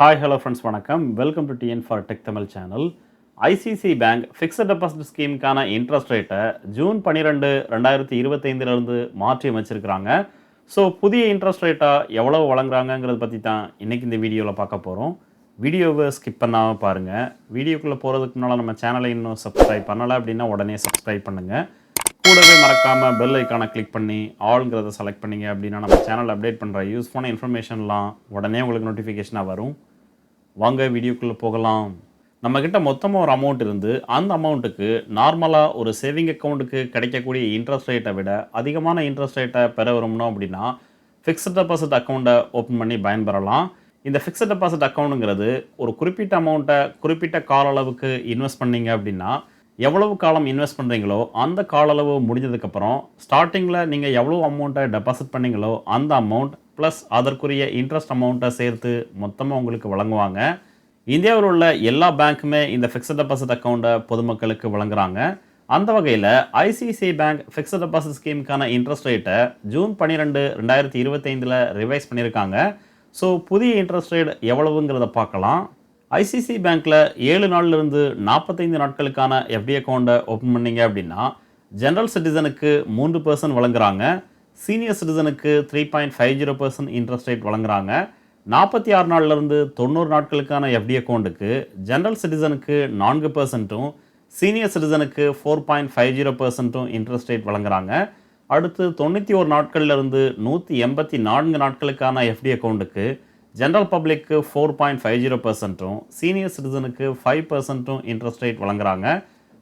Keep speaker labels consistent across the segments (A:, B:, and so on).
A: Hi hello friends வணக்கம். Welcome to TN for tech Tamil channel ICC bank fixed deposit ஸ்கீமுக்கான interest ரேட்டை June பன்னிரெண்டு ரெண்டாயிரத்தி இருபத்தைந்துலேருந்து மாற்றி அமைச்சிருக்கிறாங்க. So புதிய இன்ட்ரெஸ்ட் ரேட்டாக எவ்வளோ வழங்குறாங்கங்கிறத பற்றி தான் இன்றைக்கி இந்த வீடியோவில் பார்க்க போகிறோம் வீடியோவை ஸ்கிப் பண்ணாமல் பாருங்கள் வீடியோக்குள்ளே போகிறதுக்கு முன்னால் நம்ம சேனலை இன்னும் சப்ஸ்கிரைப் பண்ணலை அப்படின்னா உடனே சப்ஸ்கிரைப் பண்ணுங்கள் கூடவே மறக்காமல் பெல் ஐக்கானை கிளிக் பண்ணி ஆளுங்கிறத செலக்ட் பண்ணிங்க அப்படின்னா நம்ம சேனல் அப்டேட் பண்ணுற யூஸ்ஃபுல்லான இன்ஃபர்மேஷன்லாம் உடனே உங்களுக்கு நோட்டிஃபிகேஷனாக வரும். வாங்க வீடியோக்குள்ளே போகலாம். நம்மக்கிட்ட மொத்தமாக ஒரு அமௌண்ட் இருந்து அந்த அமௌண்ட்டுக்கு நார்மலாக ஒரு சேவிங் அக்கௌண்ட்டுக்கு கிடைக்கக்கூடிய இன்ட்ரெஸ்ட் ரேட்டை விட அதிகமான இன்ட்ரெஸ்ட் ரேட்டை பெற விரும்பணும் அப்படின்னா ஃபிக்ஸ்ட் டெபாசிட் அக்கௌண்ட்டை ஓப்பன் பண்ணி பயன்பெறலாம். இந்த ஃபிக்ஸ்ட் டெபாசிட் அக்கௌண்ட்டுங்கிறது ஒரு குறிப்பிட்ட அமௌண்ட்டை குறிப்பிட்ட கால அளவுக்கு இன்வெஸ்ட் பண்ணீங்க அப்படின்னா எவ்வளவு காலம் இன்வெஸ்ட் பண்ணுறீங்களோ அந்த கால அளவு முடிஞ்சதுக்கப்புறம் ஸ்டார்டிங்கில் நீங்கள் எவ்வளோ அமௌண்ட்டை டெபாசிட் பண்ணீங்களோ அந்த அமௌண்ட் ப்ளஸ் அதற்குரிய இன்ட்ரெஸ்ட் அமௌண்ட்டை சேர்த்து மொத்தமாக உங்களுக்கு வழங்குவாங்க. இந்தியாவில் உள்ள எல்லா பேங்க்குமே இந்த ஃபிக்ஸட் டெபாசிட் அக்கௌண்ட்டை பொதுமக்களுக்கு வழங்குறாங்க. அந்த வகையில் ஐசிஐசிஐ பேங்க் ஃபிக்ஸட் டெபாசிட் ஸ்கீமுக்கான இன்ட்ரெஸ்ட் ரேட்டை ஜூன் பன்னிரெண்டு ரெண்டாயிரத்தி இருபத்தைந்தில் ரிவைஸ் பண்ணியிருக்காங்க. ஸோ புதிய இன்ட்ரெஸ்ட் ரேட் எவ்வளவுங்கிறத பார்க்கலாம். ஐசிசி பேங்க்கில் ஏழு நாள்லேருந்து நாற்பத்தைந்து நாட்களுக்கான எஃப்டி அக்கௌண்ட்டை ஓப்பன் பண்ணீங்க அப்படின்னா ஜென்ரல் சிட்டிசனுக்கு மூன்று பர்சன்ட் வழங்குறாங்க. Senior சிட்டிசனுக்கு three point five zero percent interest rate வழங்குறாங்க. நாற்பத்தி ஆறு நாள்லேருந்து தொண்ணூறு நாட்களுக்கான எஃப்டி அக்கௌண்ட்டுக்கு ஜென்ரல் சிட்டிசனுக்கு நான்கு பர்சன்ட்டும் சீனியர் சிட்டிசனுக்கு ஃபோர் பாயிண்ட் ஃபைவ் ஜீரோ பர்சன்ட்டும் இன்ட்ரெஸ்ட் ரேட் வழங்குறாங்க. அடுத்து தொண்ணூற்றி ஒரு நாட்கள்லேருந்து நூற்றி எண்பத்தி நான்கு நாட்களுக்கான எஃப்டி அக்கௌண்ட்டுக்கு ஜென்ரல் பப்ளிக்கு ஃபோர் பாயிண்ட் ஃபைவ் ஜீரோ பர்சன்ட்டும் சீனியர் சிட்டிசனுக்கு ஃபைவ் பர்சன்ட்டும் இன்ட்ரெஸ்ட் ரேட் வழங்குறாங்க.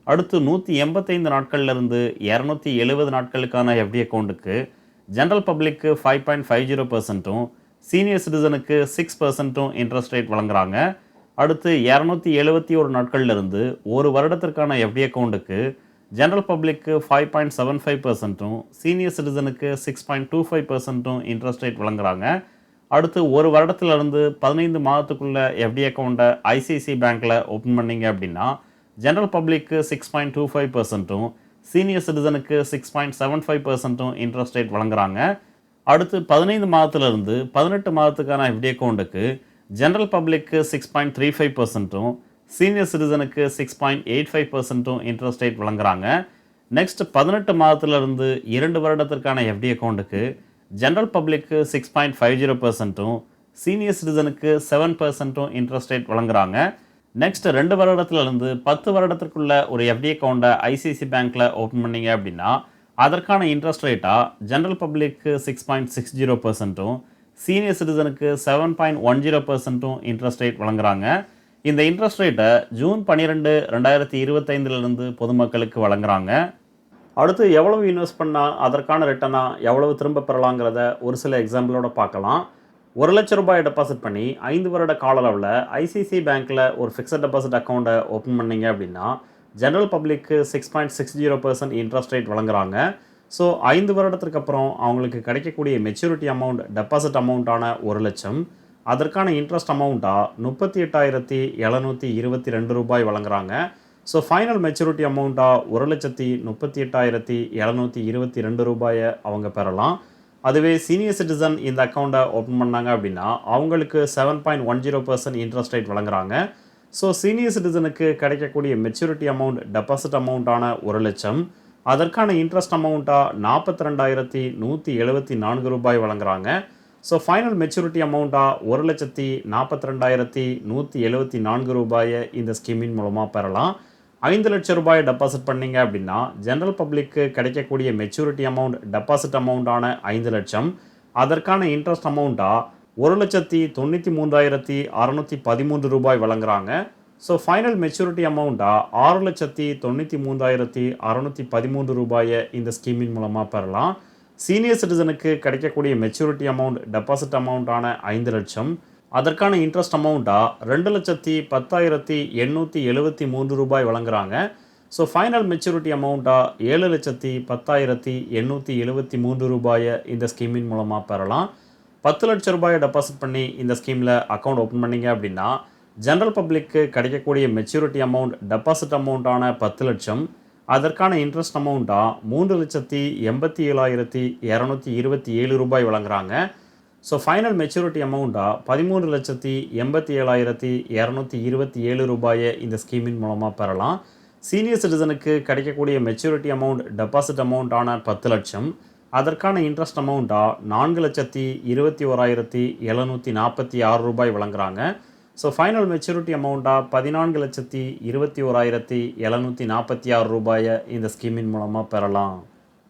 A: அடுத்து நூற்றி எண்பத்தைந்து நாட்கள்லேருந்து இரநூத்தி எழுபது நாட்களுக்கான எஃப்டி அக்கௌண்ட்டுக்கு ஜென்ரல் பப்ளிக்கு ஃபைவ் பாயிண்ட் ஃபைவ் ஜீரோ பர்சன்ட்டும் சீனியர் சிட்டிசனுக்கு சிக்ஸ் பர்சன்ட்டும் இன்ட்ரெஸ்ட் ரேட் வழங்குறாங்க. அடுத்து இரநூத்தி எழுபத்தி ஒரு நாட்கள்லேருந்து ஒரு வருடத்திற்கான எஃப்டி அக்கௌண்ட்டுக்கு ஜென்ரல் பப்ளிக்கு ஃபைவ் பாயிண்ட் செவன் ஃபைவ் பர்சன்ட்டும் சீனியர் சிட்டிசனுக்கு சிக்ஸ் பாயிண்ட் டூ ஃபைவ் பர்சன்ட்டும் இன்ட்ரெஸ்ட் ரேட் வழங்குறாங்க. அடுத்து ஒரு வருடத்துலேருந்து பதினைந்து மாதத்துக்குள்ள எஃப்டி அக்கௌண்ட்டை ஐசிஐசி பேங்க்கில் ஓப்பன் பண்ணீங்க அப்படின்னா ஜென்ரல் பப்ளிக்கு சிக்ஸ் பாயிண்ட் டூ ஃபைவ் பர்சன்ட்டும் சீனியர் சிட்டிசனுக்கு சிக்ஸ் பாயிண்ட் செவன் ஃபைவ் பர்சன்ட்டும் இன்ட்ரெஸ்ட் ரேட் வழங்குறாங்க. அடுத்து பதினைந்து மாதத்துலேருந்து பதினெட்டு மாதத்துக்கான எஃப்டி அக்கௌண்ட்டுக்கு ஜென்ரல் பப்ளிக்கு சிக்ஸ் பாயிண்ட் த்ரீ ஃபைவ் பர்சன்ட்டும் சீனியர் சிட்டிசனுக்கு சிக்ஸ் பாயிண்ட் எயிட் ஃபைவ் பர்சன்ட்டும் இன்ட்ரெஸ்ட் ரேட் வழங்குறாங்க. நெக்ஸ்ட் பதினெட்டு மாதத்துலேருந்து இரண்டு வருடத்திற்கான எஃப்டி அக்கௌண்ட்டுக்கு ஜென்ரல் பப்ளிக்கு சிக்ஸ் பாயிண்ட் ஃபைவ் ஜீரோ பர்சன்ட்டும் சீனியர் சிட்டிசனுக்கு செவன் பர்சன்ட்டும் இன்ட்ரெஸ்ட் ரேட் வழங்குறாங்க. நெக்ஸ்ட் ரெண்டு வருடத்துலேருந்து பத்து வருடத்திற்குள்ள ஒரு எஃப்டி அக்கௌண்ட்டை ஐசிசி பேங்க்கில் ஓப்பன் பண்ணீங்க அப்படின்னா அதற்கான இன்ட்ரெஸ்ட் ரேட்டாக ஜென்ரல் பப்ளிக்கு சிக்ஸ் பாயிண்ட் சிக்ஸ் ஜீரோ பர்சன்ட்டும் சீனியர் சிட்டிசனுக்கு செவன் பாயிண்ட் ஒன் ஜீரோ பர்சன்ட்டும் இன்ட்ரெஸ்ட் ரேட் வழங்குறாங்க. இந்த இன்ட்ரெஸ்ட் ரேட்டை ஜூன் பன்னிரெண்டு ரெண்டாயிரத்தி இருபத்தைந்துலேருந்து பொதுமக்களுக்கு வழங்குறாங்க. அடுத்து எவ்வளவு இன்வெஸ்ட் பண்ணால் அதற்கான ரிட்டனாக எவ்வளவு திரும்ப பெறலாங்கிறத ஒரு சில எக்ஸாம்பிளோட பார்க்கலாம். ஒரு லட்ச ரூபாய் டெபாசிட் பண்ணி ஐந்து வருட கால அளவில் ஐசிசி பேங்க்கில் ஒரு ஃபிக்ஸட் டெபாசிட் அக்கௌண்ட்டை ஓப்பன் பண்ணிங்க அப்படின்னா ஜென்ரல் பப்ளிக்கு six point six zero percent interest rate வழங்குறாங்க. ஸோ ஐந்து வருடத்திற்கு அப்புறம் அவங்களுக்கு கிடைக்கக்கூடிய மெச்சூரிட்டி அமௌண்ட் டெபாசிட் அமௌண்ட்டான ஒரு லட்சம். அதற்கான இன்ட்ரெஸ்ட் அமௌண்ட்டாக முப்பத்தி எட்டாயிரத்தி எழுநூற்றி இருபத்தி ரெண்டு ரூபாய் வழங்குறாங்க. ஸோ ஃபைனல் மெச்சூரிட்டி அமௌண்ட்டாக ஒரு லட்சத்தி முப்பத்தி எட்டாயிரத்தி எழுநூற்றி இருபத்தி ரெண்டு ரூபாயை அவங்க பெறலாம். அதுவே சீனியர் சிட்டிசன் இந்த அக்கௌண்ட்டை ஓப்பன் பண்ணாங்க அப்படின்னா அவங்களுக்கு seven point one zero percent interest rate வழங்குறாங்க. ஸோ சீனியர் சிட்டிசனுக்கு கிடைக்கக்கூடிய மெச்சூரிட்டி அமௌண்ட் டெபாசிட் அமௌண்ட்டான ஒரு லட்சம். அதற்கான இன்ட்ரெஸ்ட் அமௌண்ட்டாக நாற்பத்தி ரெண்டாயிரத்தி நூற்றி எழுபத்தி நான்கு ரூபாய் வழங்குறாங்க. ஸோ ஃபைனல் மெச்சூரிட்டி அமௌண்ட்டாக ஒரு லட்சத்தி நாற்பத்தி ரெண்டாயிரத்தி நூற்றி எழுபத்தி நான்கு ரூபாயை இந்த ஸ்கீமின் மூலமாக பெறலாம். ஐந்து லட்சம் ரூபாய் டெபாசிட் பண்ணீங்க அப்படின்னா ஜென்ரல் பப்ளிக்கு கிடைக்கக்கூடிய மெச்சூரிட்டி அமௌண்ட் டெபாசிட் அமௌண்ட்டான ஐந்து லட்சம். அதற்கான இன்ட்ரெஸ்ட் அமௌண்ட்டாக ஒரு லட்சத்தி தொண்ணூற்றி மூன்றாயிரத்தி அறநூற்றி பதிமூன்று ரூபாய் வழங்குறாங்க. ஸோ ஃபைனல் மெச்சூரிட்டி அமௌண்ட்டாக ஆறு லட்சத்தி தொண்ணூற்றி மூன்றாயிரத்தி அறநூற்றி பதிமூன்று ரூபாயை இந்த ஸ்கீமின் மூலமாக பெறலாம். சீனியர் சிட்டிசனுக்கு கிடைக்கக்கூடிய மெச்சூரிட்டி அமௌண்ட் டெபாசிட் அமௌண்ட்டான ஐந்து லட்சம். அதற்கான இன்ட்ரெஸ்ட் அமௌண்ட்டாக ரெண்டு லட்சத்தி பத்தாயிரத்தி எண்ணூற்றி எழுபத்தி மூன்று ரூபாய் வழங்குறாங்க. ஸோ ஃபைனல் மெச்சூரிட்டி அமௌண்ட்டாக ஏழு லட்சத்தி பத்தாயிரத்தி எண்ணூற்றி எழுபத்தி மூன்று ரூபாயை இந்த ஸ்கீமின் மூலமாக பெறலாம். பத்து லட்ச ரூபாயை டெபாசிட் பண்ணி இந்த ஸ்கீமில் அக்கௌண்ட் ஓப்பன் பண்ணிங்க அப்படின்னா ஜென்ரல் பப்ளிக்கு கிடைக்கக்கூடிய மெச்சூரிட்டி அமௌண்ட் டெபாசிட் அமௌண்ட்டான பத்து லட்சம் அதற்கான இன்ட்ரெஸ்ட் அமௌண்ட்டாக மூன்று லட்சத்தி எண்பத்தி ஏழாயிரத்தி இரநூத்தி இருபத்தி ஏழு ரூபாய் வழங்குறாங்க. ஸோ ஃபைனல் மெச்சூரிட்டி அமௌண்ட்டாக பதிமூணு லட்சத்தி எண்பத்தி ஏழாயிரத்தி இரநூத்தி இருபத்தி ஏழு ரூபாயை இந்த ஸ்கீமின் மூலமாக பெறலாம். சீனியர் சிட்டிசனுக்கு கிடைக்கக்கூடிய மெச்சூரிட்டி அமௌண்ட் டெபாசிட் அமௌண்ட்டான பத்து லட்சம். அதற்கான இன்ட்ரெஸ்ட் அமௌண்ட்டாக நான்கு லட்சத்தி இருபத்தி ஓராயிரத்தி எழுநூற்றி நாற்பத்தி ஆறு ரூபாய் வழங்குறாங்க. ஸோ ஃபைனல் மெச்சூரிட்டி அமௌண்ட்டாக பதினான்கு லட்சத்தி இருபத்தி ஓராயிரத்தி எழுநூற்றி நாற்பத்தி ஆறு ரூபாயை இந்த ஸ்கீமின் மூலமாக பெறலாம்.